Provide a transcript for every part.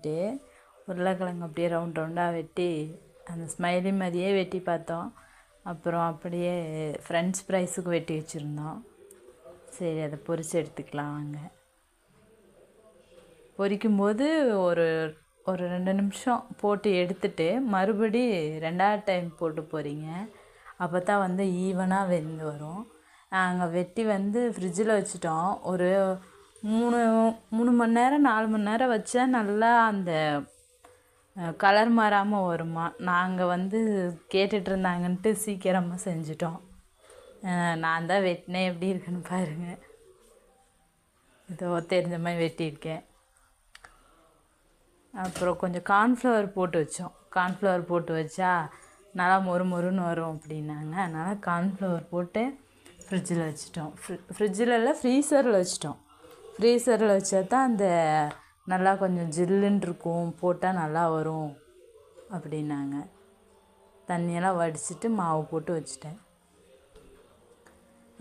வெட்டிட்டு உருளைக்கிழங்கு அப்படியே ரவுண்ட் ரவுண்டாக வெட்டி அந்த ஸ்மைலி மாதிரியே வெட்டி பார்த்தோம். அப்புறம் அப்படியே ஃப்ரெண்ட்ஸ் ஃப்ரைஸுக்கு வெட்டி வச்சுருந்தோம். சரி அதை பொரித்து எடுத்துக்கலாம் வாங்க. பொரிக்கும்போது ஒரு ஒரு ரெண்டு நிமிஷம் போட்டு எடுத்துட்டு மறுபடி ரெண்டாவது டைம் போட்டு போகிறீங்க அப்போ தான் வந்து ஈவனாக வெந்து வரும். நாங்கள் வெட்டி வந்து ஃப்ரிட்ஜில் வச்சுட்டோம். ஒரு மூணு மூணு மணி நேரம் நாலு மணி நேரம் வச்சா நல்லா அந்த கலர் மாறாமல் வருமா? நாங்கள் வந்து கேட்டுட்டு இருந்தாங்கன்ட்டு சீக்கிரமாக செஞ்சிட்டோம் நான் தான் வெட்டினேன். எப்படி இருக்குன்னு பாருங்கள் ஏதோ தெரிஞ்ச மாதிரி வெட்டியிருக்கேன். அப்புறம் கொஞ்சம் கார்ன்ஃப்ளவர் போட்டு வச்சோம். கார்ன்ஃப்ளவர் போட்டு வச்சா நல்லா மொறு மொறுன்னு வரும் அப்படின்னாங்க. அதனால் கார்ன்ஃப்ளவர் போட்டு ஃப்ரிட்ஜில் வச்சிட்டோம். ஃப்ரி ஃப்ரிட்ஜில் இல்லை ஃப்ரீசரில் வச்சிட்டோம். ஃப்ரீசரில் வச்சா தான் அந்த நல்லா கொஞ்சம் ஜில்லுன்னு இருக்கும் போட்டால் நல்லா வரும் அப்படின்னாங்க. தண்ணியெல்லாம் வடிச்சிட்டு மாவு போட்டு வச்சிட்டேன்.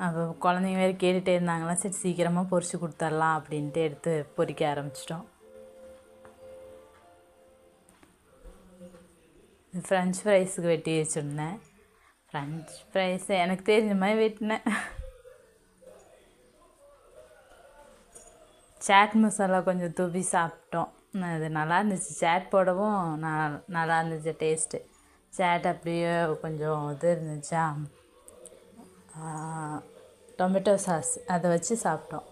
அப்போ குழந்தைங்க வேறு கேட்டுகிட்டே இருந்தாங்களா சரி சீக்கிரமாக பொரிச்சு கொடுத்துர்லாம் அப்படின்ட்டு எடுத்து பொறிக்க ஆரம்பிச்சிட்டோம். ஃப்ரெஞ்ச் ஃப்ரைஸுக்கு வெட்டி வச்சுருந்தேன். ஃப்ரெஞ்ச் ஃப்ரைஸ் எனக்கு தெரிஞ்ச மாதிரி வெட்டினேன். சாட் மசாலா கொஞ்சம் தூவி சாப்பிட்டோம். அது நல்லா இருந்துச்சு. சேட் போடவும் நான் நல்லா இருந்துச்சு டேஸ்ட்டு சேட் அப்படியே கொஞ்சம் இது இருந்துச்சா? டொமேட்டோ சாஸ் அதை வச்சு சாப்பிட்டோம்.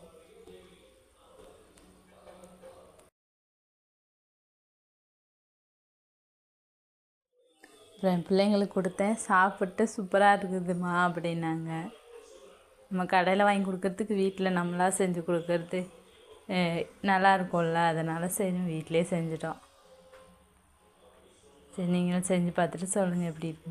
அப்புறம் என் பிள்ளைங்களுக்கு கொடுத்தேன். சாப்பிட்டு சூப்பராக இருக்குதுமா அப்படின்னாங்க. நம்ம கடையில் வாங்கி கொடுக்கறதுக்கு வீட்டில் நம்மளாக செஞ்சு கொடுக்கறது. நல்லா இருக்கும்ல அதனால் சரி வீட்டிலே செஞ்சிட்டோம். சரி நீங்களும் செஞ்சு பார்த்துட்டு சொல்லுங்கள் எப்படி இருக்கு